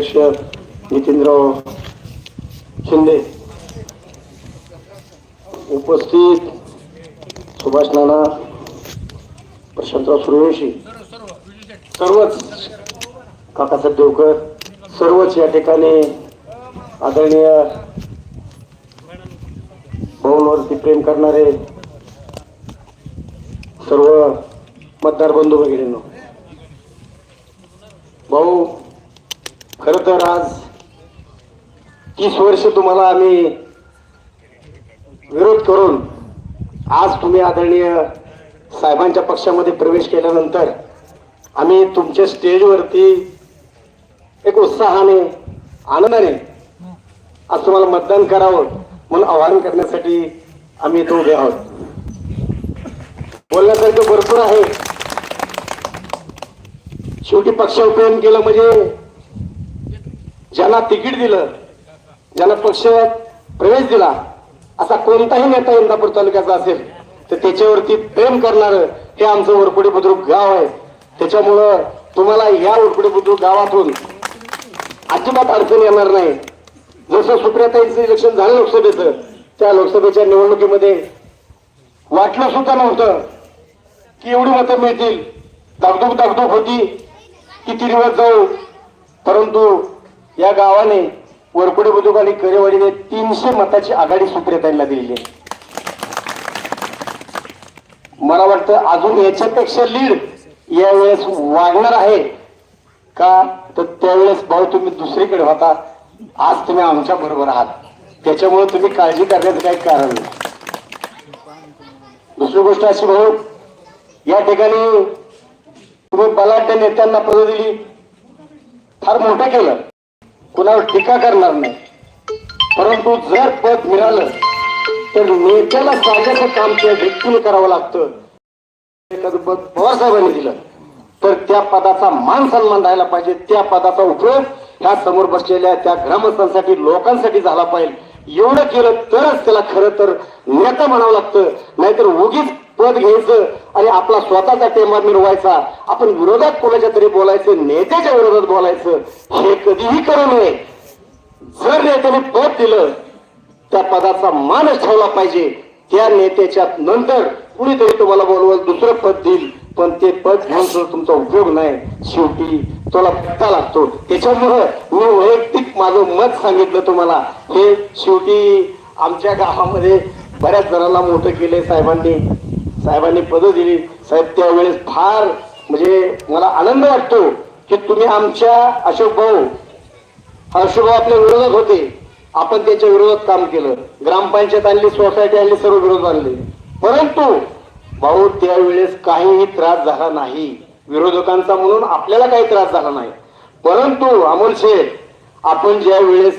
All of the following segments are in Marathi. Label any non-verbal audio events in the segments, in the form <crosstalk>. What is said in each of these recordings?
अध्यक्ष नितीनराव शिंदे. उपस्थित सुभाष नाना प्रशांतराव सूर्यवंशी सर्वच काकासाहेब देवकर सर्वच या ठिकाणी आदरणीय भाऊंवरती प्रेम करणारे सर्व मतदार बंधू भगिनींनो भाऊ खर तर आज तीस वर्ष तुम्हाला आम्ही विरोध करून आज तुम्ही आदरणीय साहेबांच्या पक्षामध्ये प्रवेश केल्यानंतर आम्ही तुमच्या स्टेजवरती एक उत्साहाने आनंदाने आज तुम्हाला मतदान करावं म्हणून आवाहन करण्यासाठी आम्ही इथं उभे आहोत. बोलण्यासारखं भरपूर आहे. शेवटी पक्ष उपयोग केलं म्हणजे ज्यांना तिकीट दिलं ज्यांना पक्ष प्रवेश दिला असा कोणताही नेता इंदापूर तालुक्याचा असेल तर त्याच्यावरती प्रेम करणार हे आमचं वरपुडी बुद्रुक गाव आहे. त्याच्यामुळं तुम्हाला या वरपुडी बुद्रुक गावातून अजिबात अडचण येणार नाही. जसं सुप्रियाताईंचं इलेक्शन झालं लोकसभेचं त्या लोकसभेच्या निवडणुकीमध्ये वाटलं सुद्धा नव्हतं की एवढी मतं मिळतील. दागदुग दागदुग होती किती दिवस जाऊ. परंतु या गावाने वरपुडे बुद्रुक आणि करेवाडीने तीनशे मताची आघाडी सुप्रियाताईंना दिलेली आहे. मला वाटतं अजून याच्यापेक्षा लीड यावेळेस वाढणार आहे का? तर त्यावेळेस भाऊ तुम्ही दुसरीकडे होता. आज तुम्ही आमच्या बरोबर आहात. त्याच्यामुळे तुम्ही काळजी करण्याचं काही कारण नाही. दुसरी गोष्ट अशी भाऊ या ठिकाणी तुम्ही बलाढ्य नेत्यांना पद दिली. फार मोठं केलं. कुणावर टीका करणार नाही. परंतु जर पद मिळालं तर नेत्याला साजाचं काम त्या व्यक्तीने करावं लागतं. एखादं पद पवार साहेबांनी दिलं तर त्या पदाचा मान सन्मान राहायला पाहिजे. त्या पदाचा उपयोग ह्या समोर बसलेल्या त्या ग्रामस्थांसाठी लोकांसाठी झाला पाहिजे. एवढं केलं तरच त्याला खरं तर नेता म्हणावं लागतं. नाहीतर उगीच पद घ्यायचं आणि आपला स्वतःचा टेमा मिरवायचा. आपण विरोधात कोणाच्या तरी बोलायचं नेत्याच्या विरोधात बोलायचं हे कधीही करू नये. जर नेत्याने पद दिलं त्या पदाचा मानच ठेवला पाहिजे. त्या नेत्याच्या नंतर कुणीतरी तुम्हाला बोलवत दुसरं पद देईल. पण ते पद घेऊन सुद्धा तुमचा उपयोग नाही. शेवटी तुला पत्ता लागतो. त्याच्यामुळं मी वैयक्तिक माझं मत सांगितलं तुम्हाला. हे शेवटी आमच्या गावामध्ये बऱ्याच जणांना मोठं केले साहेबांनी. साहेबांनी पदं दिली. साहेब त्यावेळेस फार म्हणजे मला आनंद वाटतो की तुम्ही आमच्या अशोक भाऊ हर्षभाऊ आपल्या विरोधात होते. आपण त्यांच्या विरोधात काम केलं. ग्रामपंचायत आणली सोसायटी आणली सर्व विरोध आणले. परंतु भाऊ त्यावेळेस काहीही त्रास झाला नाही. विरोधकांचा म्हणून आपल्याला काही त्रास झाला नाही. परंतु अमोल शेठ आपण ज्या वेळेस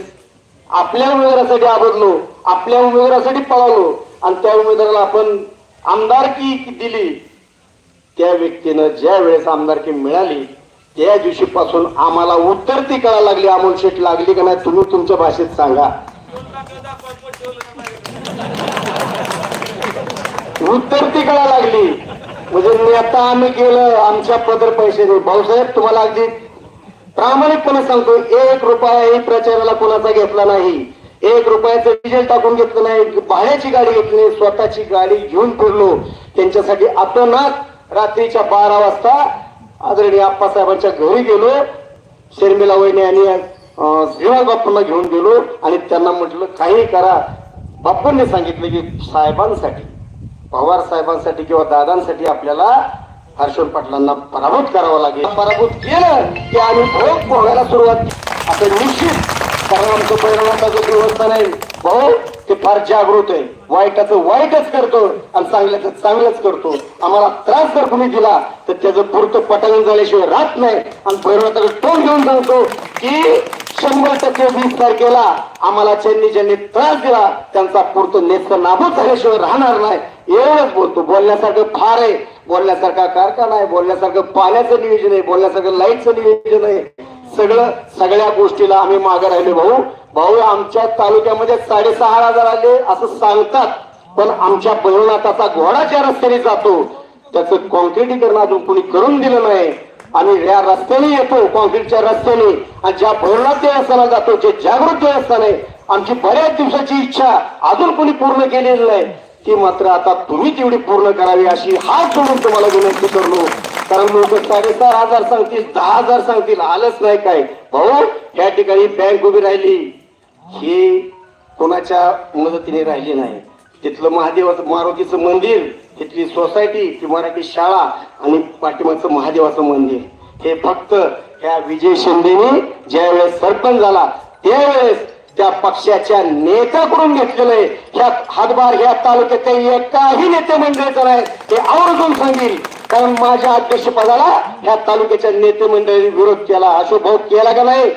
आपल्या उमेदवारासाठी आबदलो आपल्या उमेदवारासाठी पळालो आणि त्या उमेदवाराला आपण आमदारकी दिली त्या व्यक्तीनं ज्या वेळेस आमदारकी मिळाली त्या दिवशीपासून आम्हाला उत्तरती कळायला लागली अमोल शेठ लागली का नाही तुम्ही तुमच्या भाषेत सांगा. उत्तरती कळायला लागली. म्हणजे नेता आम्ही गेलं आमच्या पदर पैसे भाऊसाहेब तुम्हाला अगदी प्रामाणिकपणे सांगतो एक रुपया ही प्रचाराला कोणाचा घेतला नाही. एक रुपयाचं डिझेल टाकून घेतलं नाही भाड्याची गाडी घेतली नाही स्वतःची गाडी घेऊन फिरलो. त्यांच्यासाठी आपणच रात्रीच्या बारा वाजता आदरणीय आप्पासाहेबांच्या घरी गेलो. शर्मिला वहिनी आणि अं, बाप्पांना घेऊन गेलो आणि त्यांना म्हटलं काही करा. बाप्पांनी सांगितलं की साहेबांसाठी पवार साहेबांसाठी किंवा दादांसाठी आपल्याला हर्षल पाटलांना पराभूत करावं लागेल. पराभूत केलं की आम्ही भोग भोगायला सुरुवात आता निश्चित कारण आमचं परिणामाचा जो देवस्थान आहे भाऊ ते फार जागृत आहे. वाईटाचं वाईटच करतो आणि चांगल्याचं चांगलंच करतो. आम्हाला त्रास जर कुणी दिला तर त्याचं पुरतं पटांगण झाल्याशिवाय राहत नाही. आणि भैरवताकडे तोंड घेऊन सांगतो की शंभर टक्के वीस तारखेला आम्हाला ज्यांनी ज्यांनी त्रास दिला त्यांचा पुरतं नेस्त नाबूद झाल्याशिवाय राहणार नाही. एवढंच बोलतो. बोलण्यासारखं फार आहे. बोलण्यासारखा कारखाना आहे बोलण्यासारखं पाण्याचं नियोजन आहे बोलण्यासारखं लाईटचं नियोजन आहे. सगळं सगळ्या गोष्टीला आम्ही मागे राहिले भाऊ. भाऊ आमच्या तालुक्यामध्ये साडेसहा हजार आले असं सांगतात पण आमच्या भैरवनाथाचा घोडा ज्या रस्त्याने जातो त्याचं कॉन्क्रिटीकरण अजून कोणी करून दिलं नाही. आम्ही या रस्त्याने येतो कॉन्क्रीटच्या रस्त्याने. आणि ज्या भैरवनाथ देवस्थानाला जातो जे जागृत देवस्थान आहे आमची बऱ्याच दिवसाची इच्छा अजून कोणी पूर्ण केलेली नाही. ती मात्र आता तुम्ही तेवढी पूर्ण करावी अशी हात जोडून तुम्हाला विनंती करलो. कारण लोक साडेचार हजार सांगतील दहा हजार सांगतील आलंच नाही काय भाऊ या ठिकाणी बँक उभी राहिली. ही कोणाच्या मदतीने राहिली नाही. तिथलं महादेवाचं मारुतीचं मंदिर तिथली सोसायटी ती मराठी शाळा आणि पाठिंबाचं महादेवाचं मंदिर. हे फक्त ह्या विजय शिंदेने ज्यावेळेस सरपंच झाला त्यावेळेस त्या पक्षाच्या नेत्याकडून घेतलेलं आहे. ह्या हातभार ह्या तालुक्याच्या एकाही नेते मंडळीचं नाही. हे आवर्जून सांगेल. कारण माझ्या अध्यक्षपदाला ह्या तालुक्याच्या नेते मंडळीने विरोध केला. अशोभाव केला का नाही?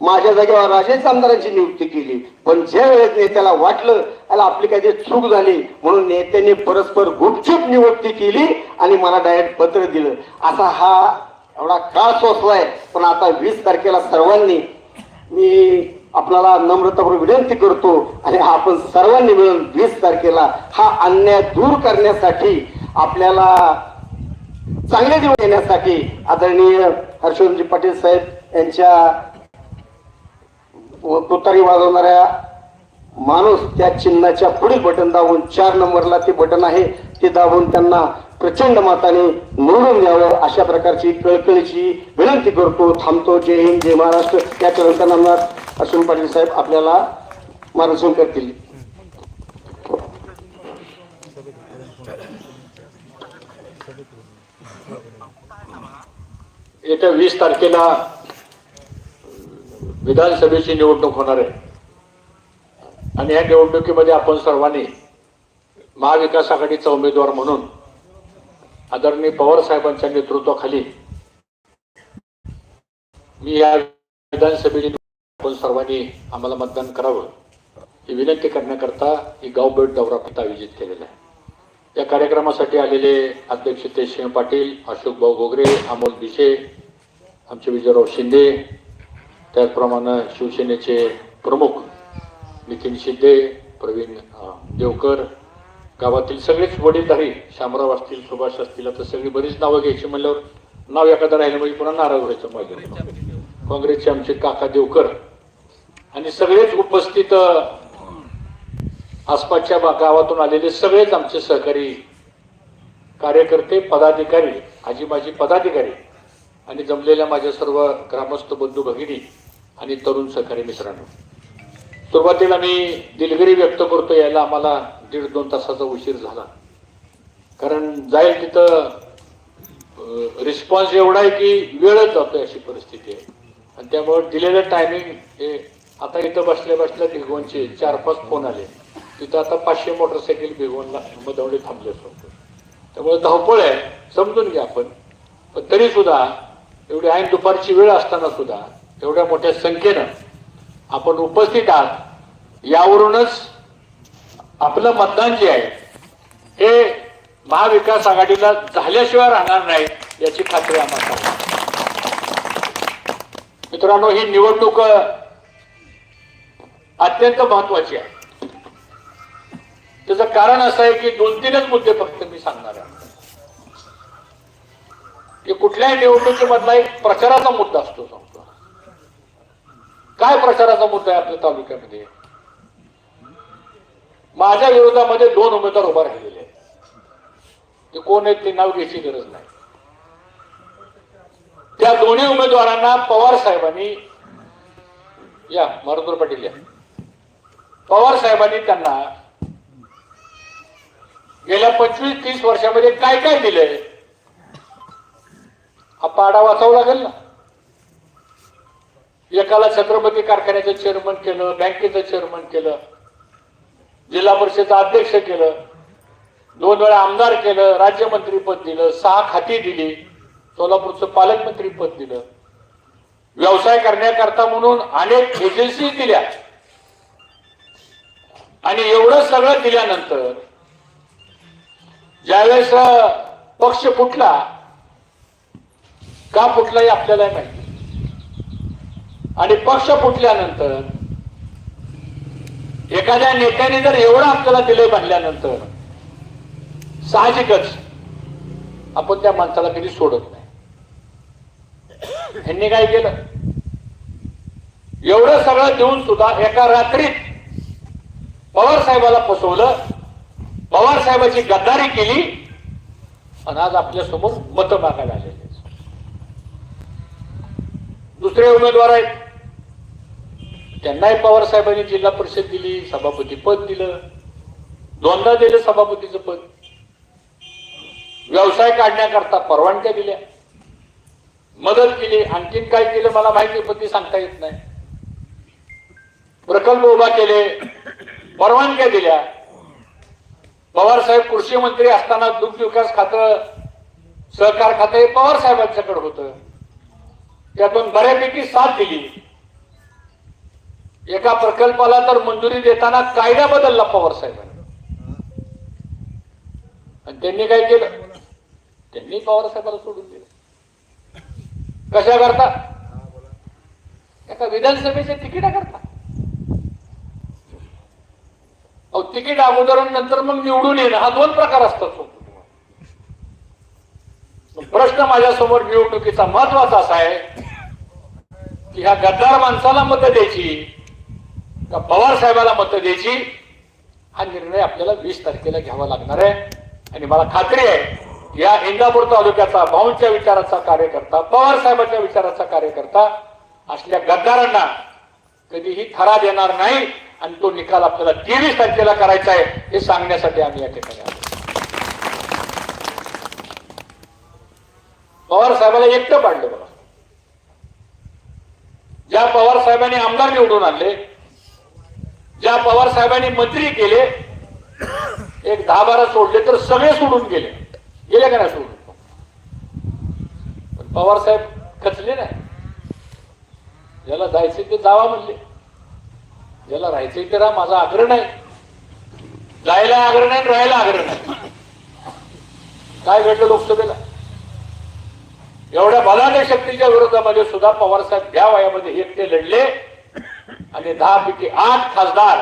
माझ्या जागेवर राजेश आमदारांची नियुक्ती केली. पण ज्या वेळेस नेत्याला वाटलं त्याला आपली काहीतरी चूक झाली म्हणून नेत्यांनी परस्पर गुपचूप नियुक्ती केली आणि मला डायरेक्ट पत्र दिलं. असा हा एवढा काळ सोसलाय. पण आता वीस तारखेला सर्वांनी मी आपल्याला नम्रतापूर्वक विनंती करतो आणि आपण सर्वांनी मिळून वीस तारखेला हा अन्याय दूर करण्यासाठी आपल्याला चांगले दिवस येण्यासाठी आदरणीय हर्षवर्धनजी पाटील साहेब यांच्या तुतारी वाजवणाऱ्या माणूस त्या चिन्हाच्या पुढील बटन दाबून चार नंबरला ते बटन आहे ते दाबून त्यांना प्रचंड माताने निवडून द्यावं अशा प्रकारची कळकळीची विनंती करतो. थांबतो. जय हिंद जय महाराष्ट्र. या नामदार अश्विन पाटील साहेब आपल्याला मार्गदर्शन करतील. येत्या वीस तारखेला विधानसभेची निवडणूक होणार आहे. आणि या निवडणुकीमध्ये आपण सर्वांनी महाविकास आघाडीचा उमेदवार म्हणून आदरणीय पवार साहेबांच्या नेतृत्वाखाली मी या विधानसभेची आपण सर्वांनी आम्हाला मतदान करावं ही विनंती करण्याकरता ही गावभेट दौरा फक्त आयोजित केलेला आहे. या कार्यक्रमासाठी आलेले अध्यक्ष तेजसिंह पाटील अशोक भाऊ गोगरे अमोल भिसे आमचे विजयराव शिंदे त्याचप्रमाणे शिवसेनेचे प्रमुख नितीन शिंदे प्रवीण देवकर गावातील सगळेच वडीलधारी शामराव असतील सुभाष असतील आता सगळी बरीच नावं घ्यायची म्हणल्यावर नाव एखादं राहिलं म्हणजे पुन्हा नाराज व्हायचं माझ्या काँग्रेसचे आमचे काका देवकर आणि सगळेच उपस्थित आसपासच्या गावातून आलेले सगळेच आमचे सहकारी कार्यकर्ते पदाधिकारी आजी माझी पदाधिकारी आणि जमलेल्या माझ्या सर्व ग्रामस्थ बंधू भगिनी आणि तरुण सहकारी मित्रांनो. सुरुवातीला मी दिलगिरी व्यक्त करतो यायला आम्हाला दीड दोन तासाचा उशीर झाला. कारण जाईल तिथं रिस्पॉन्स एवढा आहे की वेळच जातोय अशी परिस्थिती आहे. आणि त्यामुळे दिलेलं टायमिंग हे आता इथं बसल्या बसल्या भिगवणचे चार पाच फोन आले. तिथं आता पाचशे मोटरसायकल भिगवणला मधवडे थांबले असतो त्यामुळे धावपळ आहे समजून घ्या आपण. पण तरी सुद्धा एवढी ऐन दुपारची वेळ असताना सुद्धा एवढ्या मोठ्या संख्येनं आपण उपस्थित आहात यावरूनच आपलं मतदान जे आहे हे महाविकास आघाडीला झाल्याशिवाय राहणार नाही याची खात्री आम्हाला मित्रांनो ही निवडणूक अत्यंत महत्वाची आहे. त्याचं कारण असं आहे की दोन तीनच मुद्दे फक्त मी सांगणार आहे. की कुठल्याही निवडणुकीमधला एक प्रचाराचा मुद्दा असतो सांगतो काय प्रचाराचा मुद्दा आहे आपल्या तालुक्यामध्ये? माझ्या विरोधामध्ये दोन उमेदवार उभा राहिलेले आहेत. ते कोण आहेत ते नाव घ्यायची गरज नाही. त्या दोन्ही उमेदवारांना पवार साहेबांनी या मारुतूर पाटील या. पवार साहेबांनी त्यांना गेल्या पंचवीस तीस वर्षामध्ये काय काय दिलंय हा पाडा वाचावा लागेल ना. एकाला छत्रपती कारखान्याचं चेअरमन केलं बँकेचं चेअरमन केलं जिल्हा परिषदेचं अध्यक्ष केलं दोन वेळा आमदार केलं राज्यमंत्रीपद दिलं सहा खाती दिली. सोलापूरचं पालकमंत्री पद दिलं. व्यवसाय करण्याकरता म्हणून अनेक एजन्सी दिल्या. आणि एवढं सगळं दिल्यानंतर ज्यावेळेस पक्ष फुटला का फुटला हे आपल्याला माहिती आणि पक्ष फुटल्यानंतर एखाद्या नेत्याने जर एवढं आपल्याला दिले म्हणल्यानंतर साहजिकच आपण त्या माणसाला कधी सोडत नाही. ह्यांनी काय केलं? एवढं सगळं देऊन सुद्धा एका रात्रीत पवार साहेबाला फसवलं. पवार साहेबाची गद्दारी केली. आणि आज आपल्यासमोर मत मागायला आलेले दुसरे उमेदवार आहेत. त्यांनाही पवार साहेबांनी जिल्हा परिषद दिली सभापती पद दिलं. दोनदा दिलं सभापतीचं पद. व्यवसाय काढण्याकरता परवानग्या दिल्या. मदत केली. आणखीन काय केलं मला माहिती पण ती सांगता येत नाही. प्रकल्प उभा केले. परवानग्या दिल्या. पवार साहेब कृषी मंत्री असताना दुग्ध विकास खातं सहकार खातं हे पवार साहेबांच्याकडे होतं. त्यातून बऱ्यापैकी साथ दिली. एका प्रकल्पाला तर मंजुरी देताना कायदा बदलला पवार साहेबांनी. आणि त्यांनी काय केलं? त्यांनी पवार साहेबाला सोडून दिलं. कशा करता? एका विधानसभेच्या तिकिटा करता. अहो तिकीट अगोदर नंतर मग निवडून येणं हा दोन प्रकार असतात प्रश्न माझ्यासमोर निवडणुकीचा महत्त्वाचा असा आहे की ह्या गद्दार माणसाला मतं द्यायची का पवार साहेबाला मतं द्यायची हा निर्णय आपल्याला वीस तारखेला घ्यावा लागणार आहे. आणि मला खात्री आहे या इंदापूर तालुक्याचा भाऊंच्या विचाराचा कार्यकर्ता पवार साहेबांच्या विचाराचा कार्यकर्ता असल्या गद्दारांना कधीही थरा देणार नाही आणि तो निकाल आपल्याला तेवीस तारखेला करायचा आहे हे सांगण्यासाठी आम्ही या ठिकाणी आलो. पवार साहेबाला एकटं पाडलं बघा. ज्या पवार साहेबांनी आमदार निवडून आणले ज्या पवार साहेबांनी मंत्री केले एक दहा बारा सोडले तर सगळे सोडून गेले. गेले का नाही पण पवार साहेब खचले नाही. ज्याला जायचे ते जावा म्हणले. ज्याला राहायचे ते राहा माझा आग्रह नाही. जायला आग्रह नाही राहायला आग्रह नाही. काय घडलं लोकसभेला? एवढ्या बलाढ्य शक्तीच्या विरोधामध्ये सुद्धा पवार साहेब त्या वयामध्ये एकटे लढले. आणि दहा पैकी आठ खासदार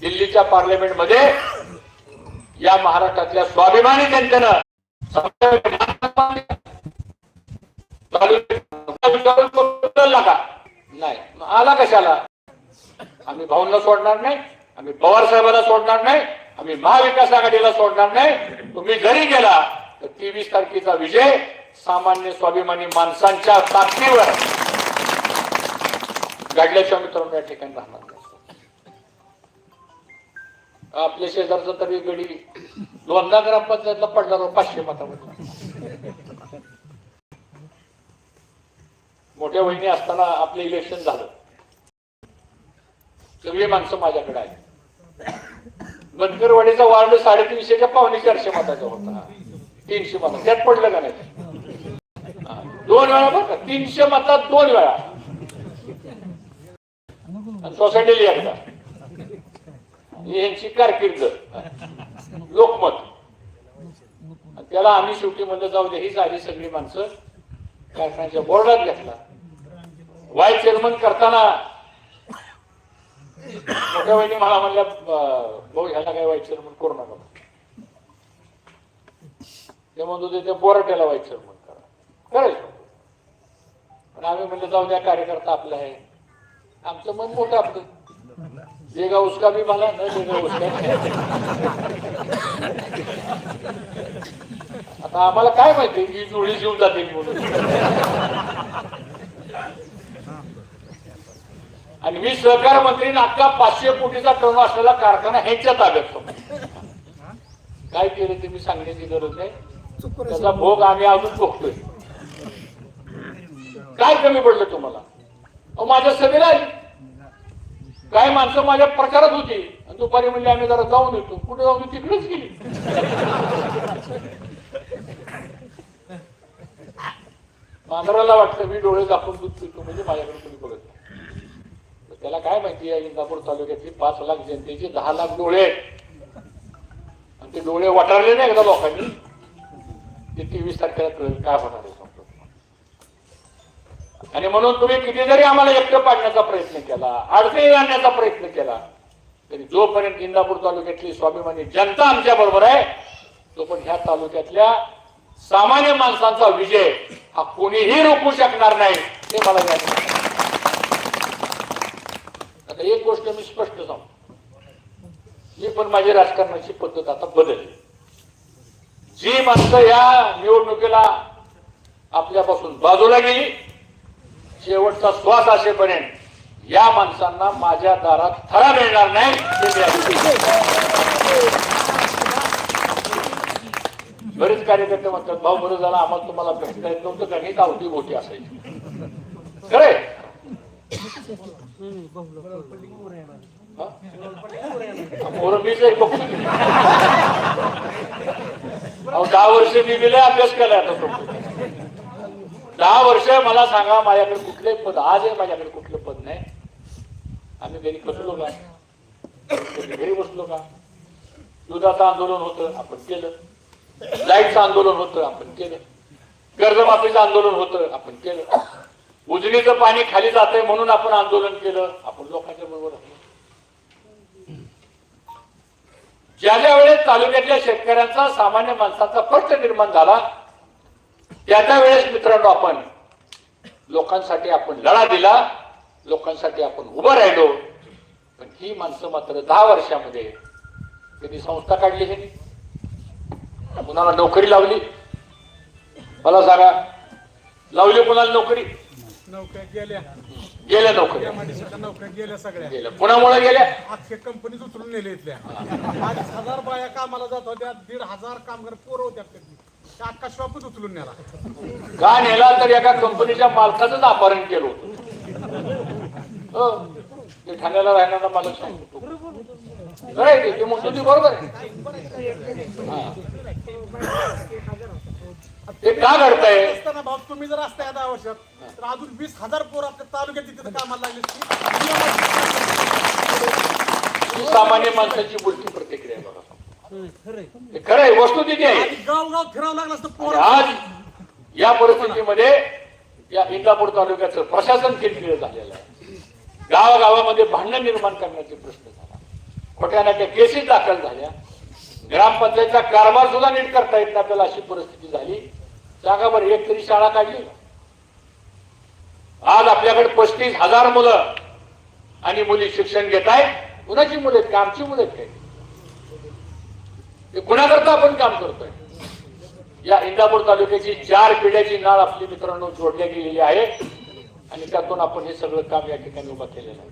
दिल्लीच्या पार्लमेंटमध्ये या महाराष्ट्रातल्या स्वाभिमानी जनतेनं का नाही आला कशाला? आम्ही भाऊंना सोडणार नाही आम्ही पवार साहेबांना सोडणार नाही आम्ही महाविकास आघाडीला सोडणार नाही. तुम्ही घरी गेला तर तेवीस तारखेचा विजय सामान्य स्वाभिमानी माणसांच्या ताकदीवर. घडल्याशिवाय मित्रांनो या ठिकाणी राहणार आपल्या शेजारचा तरी गडी दोनदा ग्रामपंचायतला पडणार पाचशे मतामध्ये. मोठ्या वहिनी असताना आपलं इलेक्शन झालं. सगळी माणसं माझ्याकडे आहेत. बनकरवाडीचा वार्ड साडेतीनशेच्या पावणे चारशे मताचा होता. तीनशे मतात त्यात पडलं का नाही? दोन वेळा बरं का. तीनशे मतात दोन वेळा. सोसायटीला एकदा. यांची कारकीर्द. लोकमत. त्याला आम्ही शेवटी म्हणलं जाऊ दे हीच आली सगळी माणसं कारखान्याच्या बोर्डात घेतला. वाईस चेअरमन करताना मोठ्या वहिनी मला म्हणल्या भाऊ ह्याला काय वाईस चेअरमन करू नका ते म्हणत होते त्या बोराट्याला वाईस चेअरमन करा. करायचं पण आम्ही म्हणलं जाऊ द्या कार्यकर्ता आपला आहे. आमचं मन मोठं आपलं. देगा उसका भी भला न देगा उसका आता आम्हाला काय माहिती ही जोडी जीव जाते म्हणून आणि मी सहकार मंत्री अख्खा पाचशे कोटीचा टर्न असलेला कारखाना ह्यांच्या ताब्यात. काय केलं ते मी सांगण्याची गरज नाही त्याचा भोग आम्ही अजून भोगतोय काय कमी पडलं तुम्हाला माझ्या सभेला आली काय माणसं माझ्या प्रचारात होती. आणि दुपारी म्हणजे आम्ही जरा जाऊन येतो. कुठे जाऊन? तिकडेच गेली. मांजराला वाटतं मी डोळे दाखवून दूध पितो. म्हणजे माझ्याकडे तुम्ही बघत तर त्याला काय माहिती आहे इंदापूर तालुक्यातली पाच लाख जनतेचे दहा लाख डोळे आहेत. आणि ते डोळे वाटारले नाही एकदा लोकांनी. ते तेवीस तारखेला काय होणार आहे. आणि म्हणून तुम्ही किती जरी आम्हाला एकटं पाडण्याचा प्रयत्न केला अडचणी आणण्याचा प्रयत्न केला तरी जोपर्यंत इंदापूर तालुक्यातली स्वाभिमानी जनता आमच्या बरोबर आहे तो पण ह्या तालुक्यातल्या सामान्य माणसांचा विजय हा कोणीही रोखू शकणार नाही हे मला आता एक गोष्ट मी स्पष्ट सांगतो. ही पण माझी राजकारणाची पद्धत आता बदलली. जी माणसं या निवडणुकीला आपल्यापासून बाजूला गेली शेवटचा श्वास असेपर्यंत या माणसांना माझ्या दारात थळा मिळणार नाही. बरेच कार्यकर्ते म्हणतात भाऊ बरं झाला आम्हाला तुम्हाला भेटता येत नव्हतं का ही गावती मोठी असायची. खरे आहे. अहो दहा वर्ष मी गेले अभ्यास केला आता तुम्ही दहा वर्ष मला सांगा माझ्याकडे कुठले पद आज आहे माझ्याकडे कुठलं पद नाही. आम्ही घरी कसलो का? घरी बसलो का? दुधाचं आंदोलन होतं आपण केलं. लाईटचं आंदोलन होतं आपण केलं. कर्जमाफीचं आंदोलन होतं आपण केलं. उजनीचं पाणी खाली जातंय म्हणून आपण आंदोलन केलं आपण लोकांच्या बरोबर ज्या ज्या वेळेस तालुक्यातल्या शेतकऱ्यांचा सामान्य माणसाचा प्रश्न निर्माण झाला त्या त्या वेळेस मित्रांनो आपण लोकांसाठी आपण लढा दिला लोकांसाठी आपण उभं राहिलो. पण ही माणसं मात्र दहा वर्षामध्ये कधी संस्था काढली हे कुणाला नोकरी लावली? मला सांगा लावली कुणाला नोकरी? नौकऱ्या गेल्या. गेल्या नोकरी नौकऱ्या गेल्या सगळ्या. गेल्या. कुणामुळे गेल्या? अख्ख्या कंपनीत उचलून नेले इथल्या. अडीच हजार बाया कामाला जात होत्या दीड हजार कामगार पोरं होत्या अख्खा शॉपच उचलून नेला. का नेला तर एका कंपनीच्या मालकाचंच अपहरण केलं होतं. हो. ते ठाण्याला राहणारा मालक सांगतो. ते, म्हणतो ते बरोबर आहे. ते का घडतंय? असताना भाऊ तुम्ही जर असता या दहा वर्षात तर अजून वीस हजार पोरं आपल्या तालुक्यात तिथे कामाला लागले सामान्य माणसाची बोलती हे खरं आहे आहे. आणि गाव गाव फिरावं लागलं असतं पोरं. आज या परिस्थितीमध्ये या इंदापूर तालुक्याचं प्रशासन किरकिर झालेलं आहे. गावागावामध्ये भांडण निर्माण करण्याचे प्रश्न झाला. खोट्या नाट्या केसेस दाखल झाल्या. ग्रामपंचायतचा कारभार सुद्धा नीट करता येत नाही आपल्याला अशी परिस्थिती झाली. सांगा बरं एक तरी शाळा काढली? आज आपल्याकडे पस्तीस हजार मुलं आणि मुली शिक्षण घेत आहेत. कुणाची मुलं आहेत? का आमची मुलं आहेत काय ते कुणाकरता आपण काम करतोय? या इंदापूर तालुक्याची चार पिढ्याची नाळ आपली मित्रांनो जोडल्या गेलेली आहे. आणि त्यातून आपण हे सगळं काम या ठिकाणी उभं केलेलं आहे.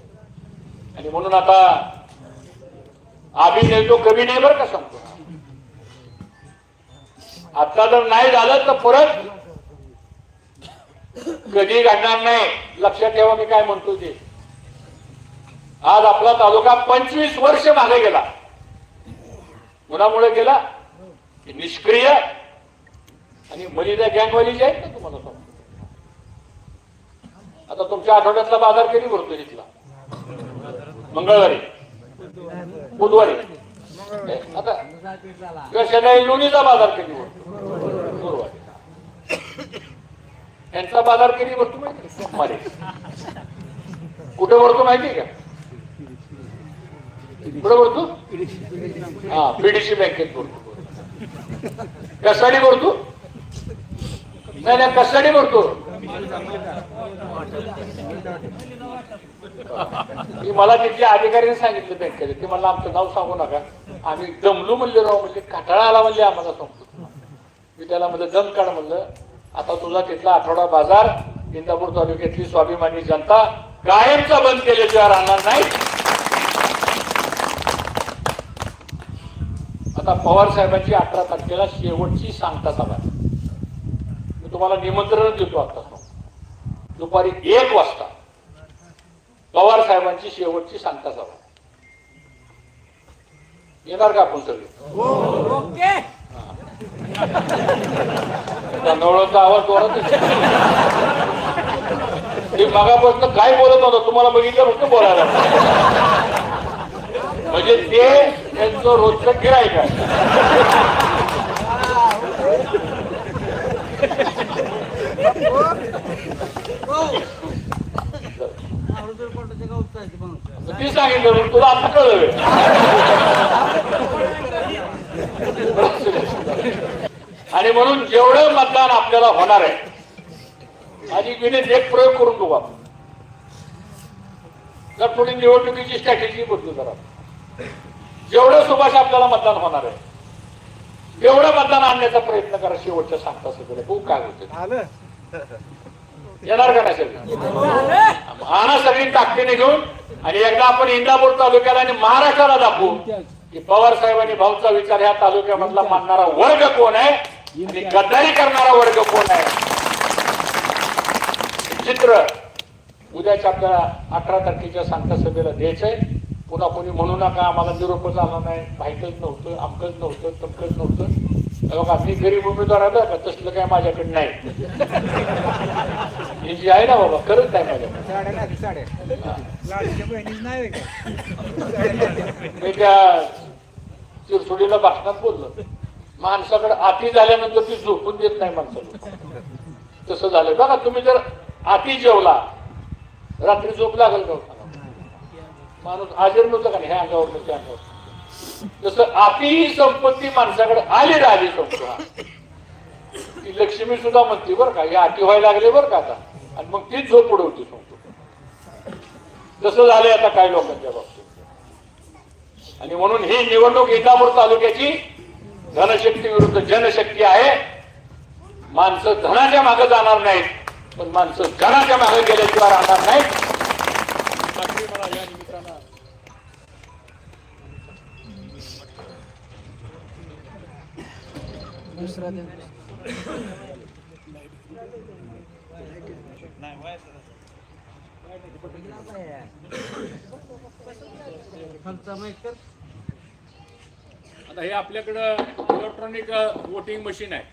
आणि म्हणून आता आम्ही नेतो कमी नाही बरं का सांगतो? आता जर नाही झालं तर परत कधी घडणार नाही. लक्षात ठेवा मी काय म्हणतो ते. आज आपला तालुका पंचवीस वर्ष मागे गेला. कुणामुळे गेला निष्क्रिय. आणि मलिदा गँगवाली जे आहेत ना तुम्हाला सांगतो. आता तुमच्या आठवड्यातला बाजार कधी भरतो इथला मंगळवारी. बुधवारी. आता कशाला लोणीचा बाजार कधी भरतो? गुरुवारी. यांचा बाजार कधी भरतो माहिती सोमवारी. कुठे भरतो माहिती का? कुठं बोलतो हा पीडीसी बँकेत बोलतो. कशाने बोलतो? नाही नाही कशाने बोलतो? मी मला तिथल्या अधिकाऱ्यांनी सांगितलं बँकेचे ते मला आमचं नाव सांगू नका. आम्ही दमलू म्हणले राव म्हणजे कंटाळा आला म्हणले आम्हाला सांगतो मी त्याला म्हणलं दम काढ म्हणलं. आता तुझा तिथला आठवडा बाजार इंदापूर तालुक्यातली स्वाभिमानी जनता कायमचा बंद केल्याशिवाय राहणार नाही. आता पवार साहेबांची अठरा तारखेला शेवटची सांगता सभा. मी तुम्हाला निमंत्रण देतो आता दुपारी एक वाजता पवार साहेबांची शेवटची सांगता सभा. येणार का आपण सगळे नवळचा आवाज जोरात. मी मगापासून काय बोलत होतो तुम्हाला बघितलं फक्त बोलायला म्हणजे ते त्यांचं रोजचं गिरायक आहे <laughs> ती सांगितलं तुला आता कळलं आणि म्हणून जेवढं मतदान आपल्याला होणार आहे आणि विनंती एक प्रयोग करून बघू आपण. जर थोडी निवडणुकीची स्ट्रॅटेजी बदलू जरा. जेवढं सुभाष आपल्याला मतदान होणार आहे. तेवढं मतदान आणण्याचा प्रयत्न करा शेवटच्या सांगता सगळं. बघू काय होतं येणार का नाही सगळी? आणा सगळी ताकदीने घेऊन आणि एकदा आपण इंदापूर तालुक्याला आणि महाराष्ट्राला दाखवू की पवार साहेबांनी भाऊचा विचार ह्या तालुक्यामधला मानणारा वर्ग कोण आहे आणि गद्दारी करणारा वर्ग कोण आहे? चित्र उद्याच्या आपल्याला अठरा तारखेच्या सांगता सभेला द्यायचंय. पुन्हा कोणी म्हणू नका आम्हाला निरोपच आला नाही. माहीतच नव्हतं अमकच नव्हतं तमकच नव्हतं. बघा मी गरीब उमेदवार बरं का? तसलं काय माझ्याकडे नाही. हे जे आहे ना बाबा खरंच नाही माझ्याकडे. मी त्या चिरसुडीला भाषणात बोललो. माणसाकडे आती झाल्यानंतर ती झोपून देत नाही माणसाला. तसं झालं बघा तुम्ही जर आती जेवला रात्री झोप लागेल का हो? माणूस हाजीर नव्हतं का नाही? ह्या अंगावर त्या अंगावर. जसं आपली ही संपत्ती माणसाकडे आली राहिली संपत्ती. ती लक्ष्मी सुद्धा म्हणते बरं का हे आती व्हायला लागले बरं का आता. आणि मग तीच झोप उडवते संपत्ती तसं झालंय आता काही लोकांच्या बाबतीत. आणि म्हणून ही निवडणूक इंदापूर तालुक्याची धनशक्ती विरुद्ध जनशक्ती आहे. माणसं धनाच्या मागे जाणार नाहीत पण माणसं धनाच्या मागे गेल्याशिवाय राहणार नाहीत. आता हे आपल्याकडं इलेक्ट्रॉनिक वोटिंग मशीन आहे.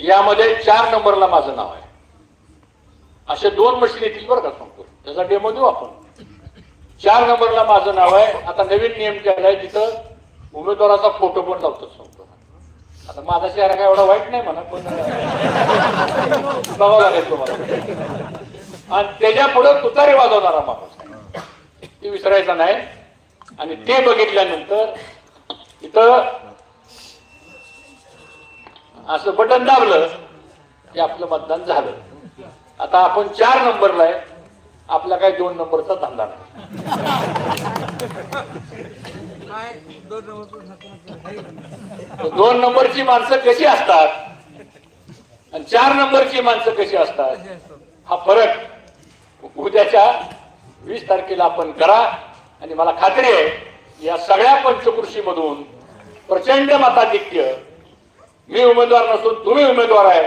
यामध्ये चार नंबरला माझं नाव आहे. असे दोन मशीन येतील बरं का सांगतो. त्याचा डेमो देऊ आपण. चार नंबरला माझं नाव आहे. आता नवीन नियम केलाय तिथं उमेदवाराचा फोटो पण लावतोच सांगतो आता माझा चेहरा काय एवढा वाईट नाही म्हणा पण बघावं लागेल तुम्हाला. आणि त्याच्या पुढे तुतारी वाजवणारा माणूस. ते विसरायचा नाही. आणि ते बघितल्यानंतर इथं असं बटन दाबलं की आपलं मतदान झालं. आता आपण चार नंबरला आहे. आपला काय दोन नंबरचा धंदा नाही. दोन नंबरची माणसं कशी असतात? आणि चार नंबरची माणसं कशी असतात? हा फरक उद्याच्या वीस तारखेला आपण करा. आणि मला खात्री आहे या सगळ्या पंचकृषीमधून प्रचंड मताधिक्य मी उमेदवार नसून तुम्ही उमेदवार आहे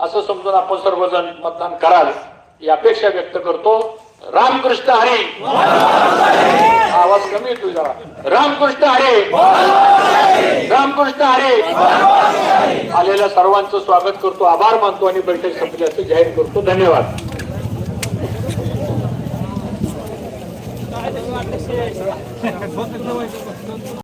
असं समजून आपण सर्वजण मतदान कराल ही अपेक्षा व्यक्त करतो रामकृष्ण हरी. आवाज कमी येतो जरा. रामकृष्ण हरे. रामकृष्ण हरे. आलेल्या सर्वांचं स्वागत करतो आभार मानतो आणि बैठक संपल्याचं जाहीर करतो. धन्यवाद. <laughs>